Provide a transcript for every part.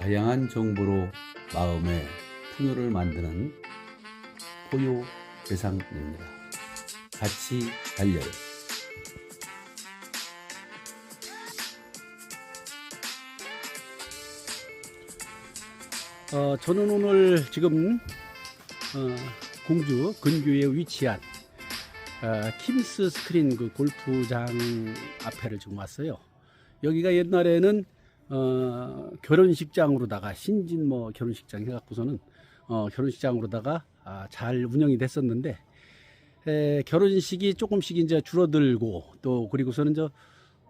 다양한 정보로 마음의 풍요를 만드는 포요 대상입니다. 같이 달려요. 어, 저는 오늘 지금 어, 공주 근교에 위치한 어, 킴스 스크린 그 골프장 앞에를 지금 왔어요. 여기가 옛날에는 어, 결혼식장으로다가 신진 뭐 결혼식장 해갖고서는 어, 결혼식장으로다가 아, 잘 운영이 됐었는데 에, 결혼식이 조금씩 이제 줄어들고 또 그리고서는 저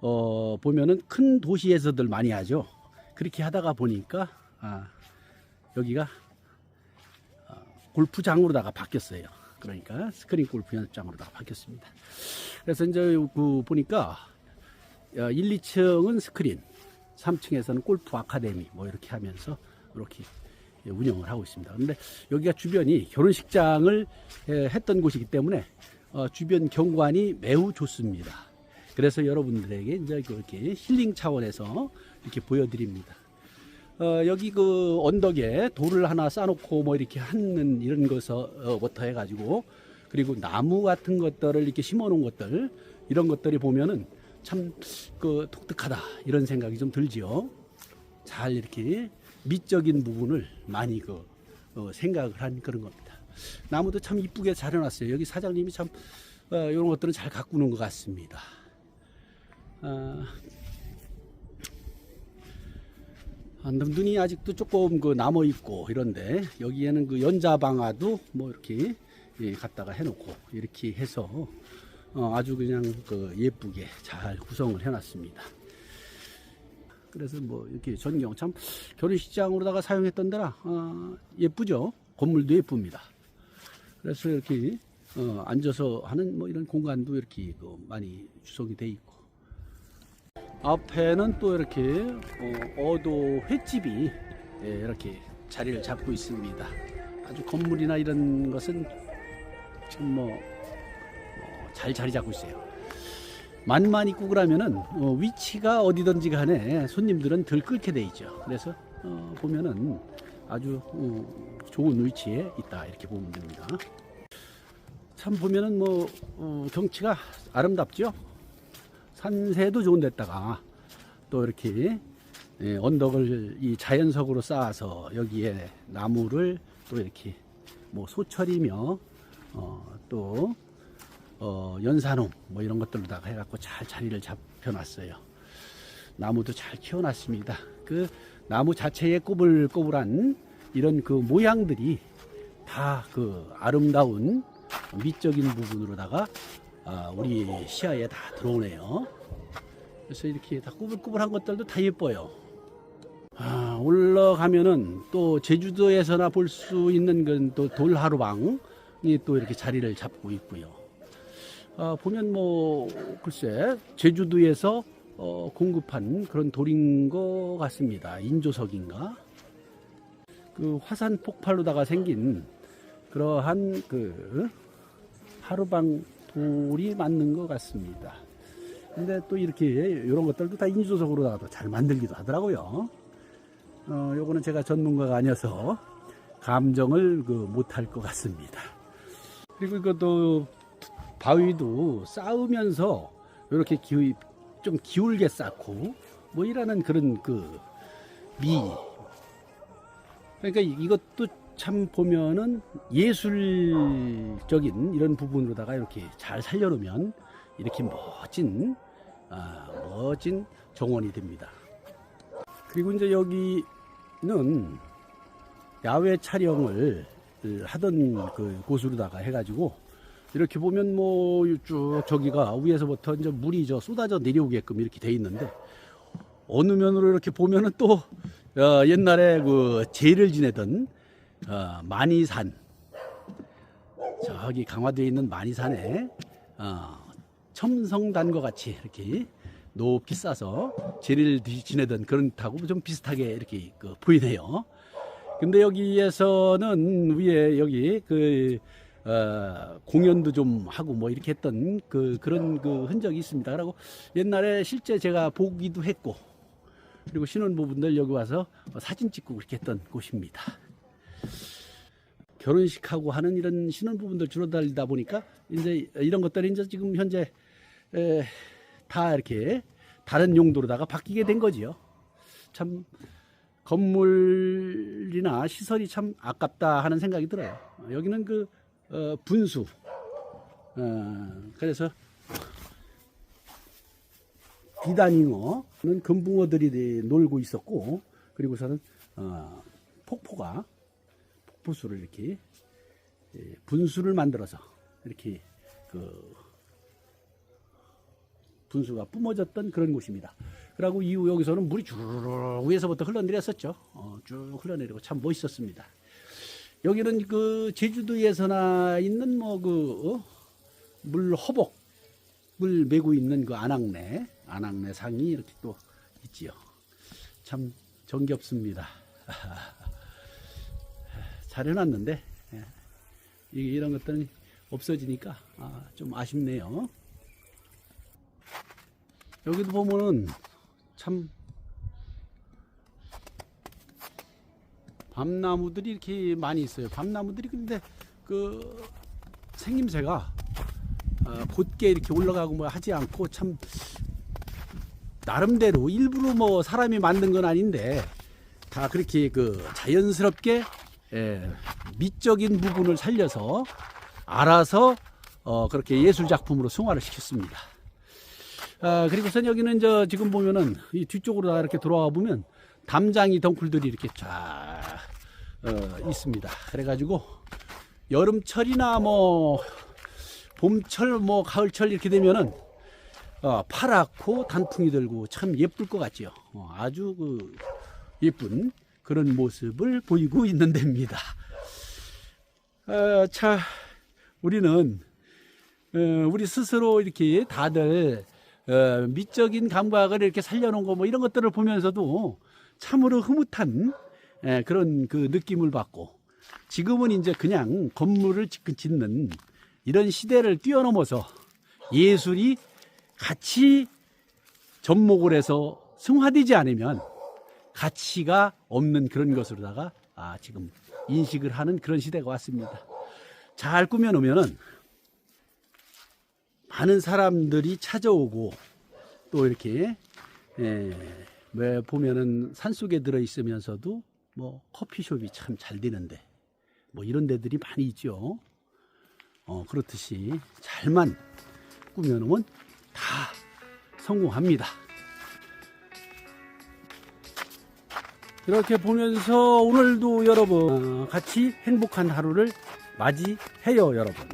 어, 보면은 큰 도시에서들 많이 하죠. 그렇게 하다가 보니까 아, 여기가 어, 골프장으로다가 바뀌었어요. 그러니까 스크린 골프 연습장으로다가 바뀌었습니다. 그래서 이제 그 보니까 1, 2층은 스크린, 3층에서는 골프 아카데미 뭐 이렇게 하면서 이렇게 운영을 하고 있습니다. 그런데 여기가 주변이 결혼식장을 에, 했던 곳이기 때문에 어, 주변 경관이 매우 좋습니다. 그래서 여러분들에게 이제 그렇게 힐링 차원에서 이렇게 보여드립니다. 어, 여기 그 언덕에 돌을 하나 쌓아놓고 뭐 이렇게 하는 이런 것부터 해가지고 그리고 나무 같은 것들을 이렇게 심어놓은 것들 이런 것들이 보면은 참 그 독특하다 이런 생각이 좀 들지요. 잘 이렇게 미적인 부분을 많이 그 어, 생각을 한 그런 겁니다. 나무도 참 이쁘게 잘 해놨어요. 여기 사장님이 참 어, 이런 것들은 잘 가꾸는 것 같습니다. 아, 아, 눈이 아직도 조금 그 남아 있고 이런데 여기에는 그 연자방아도 뭐 이렇게 예, 갖다가 해놓고 이렇게 해서 어, 아주 그냥 그 예쁘게 잘 구성을 해놨습니다. 그래서 뭐 이렇게 전경 참 결혼식장으로다가 사용했던 데라 어, 예쁘죠. 건물도 예쁩니다. 그래서 이렇게 어, 앉아서 하는 뭐 이런 공간도 이렇게 그 많이 구성이 돼 있고 앞에는 또 이렇게 어, 어도 횟집이 예, 이렇게 자리를 잡고 있습니다. 아주 건물이나 이런 것은 지금 뭐 잘 자리 잡고 있어요. 만만 입고 그러면은 어, 위치가 어디든지 간에 손님들은 덜 끓게 돼 있죠. 그래서 어, 보면은 아주 어, 좋은 위치에 있다 이렇게 보면 됩니다. 참 보면은 뭐 어, 경치가 아름답죠. 산세도 좋은 데다가 또 이렇게 예, 언덕을 이 자연석으로 쌓아서 여기에 나무를 또 이렇게 뭐 소철이며 어, 또 어, 연산홍 뭐 이런 것들로다가 해갖고 잘 자리를 잡혀놨어요. 나무도 잘 키워놨습니다. 그 나무 자체에 꼬불꼬불한 이런 그 모양들이 다 그 아름다운 미적인 부분으로다가 아, 우리 시야에 다 들어오네요. 그래서 이렇게 다 꾸불꾸불한 것들도 다 예뻐요. 아, 올라가면은 또 제주도에서나 볼 수 있는 건또 돌하루방이 또 이렇게 자리를 잡고 있고요. 아, 보면 뭐 글쎄 제주도에서 어, 공급한 그런 돌인 것 같습니다. 인조석인가? 그 화산 폭발로다가 생긴 그러한 그 하루방 돌이 맞는 것 같습니다. 근데 또 이렇게 이런 것들도 다 인조석으로다가 잘 만들기도 하더라고요. 어, 요거는 제가 전문가가 아니어서 감정을 그 못할 것 같습니다. 그리고 이것도 바위도 쌓으면서 이렇게 기좀 기울게 쌓고 뭐 이라는 그런 그 미. 그러니까 이- 이것도 참 보면은 예술적인 이런 부분으로다가 이렇게 잘 살려놓으면 이렇게 멋진 아, 멋진 정원이 됩니다. 그리고 이제 여기는 야외 촬영을 하던 그 곳으로다가 해가지고 이렇게 보면 뭐 쭉 저기가 위에서부터 이제 물이 저 쏟아져 내려오게끔 이렇게 돼 있는데 어느 면으로 이렇게 보면은 또 어, 옛날에 그 제를 지내던 어, 만이산 저기 강화도에 있는 만이산에 어, 첨성단과 같이 이렇게 높이 싸서 제를 지내던 그런 타고 좀 비슷하게 이렇게 그 보이네요. 근데 여기에서는 위에 여기 그 어, 공연도 좀 하고 뭐 이렇게 했던 그 그런 그 흔적이 있습니다. 그리고 옛날에 실제 제가 보기도 했고 그리고 신혼부부들 여기 와서 사진 찍고 그렇게 했던 곳입니다. 결혼식하고 하는 이런 신혼부부들 달리다 보니까 이제 이런 것들이 이제 지금 현재 에, 다 이렇게 다른 용도로다가 바뀌게 된 거지요. 참 건물이나 시설이 참 아깝다 하는 생각이 들어요. 어, 여기는 그 어, 분수. 어, 그래서 비단잉어는 금붕어들이 놀고 있었고 그리고서는 어, 폭포가 폭포수를 이렇게 예, 분수를 만들어서 이렇게 그 분수가 뿜어졌던 그런 곳입니다. 그리고 이후 여기서는 물이 주르륵 위에서부터 흘러내렸었죠. 어, 쭉 흘러내리고 참 멋있었습니다. 여기는 그 제주도에서나 있는 뭐 그 물 허복을 메고 있는 그 안악내, 안악내 상이 이렇게 또 있지요. 참 정겹습니다. 잘 해놨는데 예. 이- 이런 것들은 없어지니까 아, 좀 아쉽네요. 여기도 보면은 참 밤나무들이 이렇게 많이 있어요. 밤나무들이 근데 그 생김새가 어, 곧게 이렇게 올라가고 뭐 하지 않고 참 나름대로 일부러 뭐 사람이 만든 건 아닌데 다 그렇게 그 자연스럽게 예, 미적인 부분을 살려서 알아서 어, 그렇게 예술 작품으로 승화를 시켰습니다. 아, 그리고선 여기는 저 지금 보면은 이 뒤쪽으로 다 이렇게 돌아와 보면 담장이 덩굴들이 이렇게 쫙 어, 있습니다. 그래가지고 여름철이나 뭐 봄철 뭐 가을철 이렇게 되면은 어, 파랗고 단풍이 들고 참 예쁠 것 같지요. 어, 아주 그 예쁜 그런 모습을 보이고 있는 데입니다. 어, 자, 우리는 어, 우리 스스로 이렇게 다들 어, 미적인 감각을 이렇게 살려놓은 거 뭐 이런 것들을 보면서도 참으로 흐뭇한 예, 그런 그 느낌을 받고 지금은 이제 그냥 건물을 짓- 짓는 이런 시대를 뛰어넘어서 예술이 같이 접목을 해서 승화되지 않으면 가치가 없는 그런 것으로다가 아, 지금 인식을 하는 그런 시대가 왔습니다. 잘 꾸며놓으면은 많은 사람들이 찾아오고 또 이렇게 예, 왜 보면은 산 속에 들어 있으면서도 뭐 커피숍이 참 잘 되는데 뭐 이런 데들이 많이 있죠. 어, 그렇듯이 잘만 꾸며놓으면 다 성공합니다. 이렇게 보면서 오늘도 여러분 어, 같이 행복한 하루를 맞이해요, 여러분.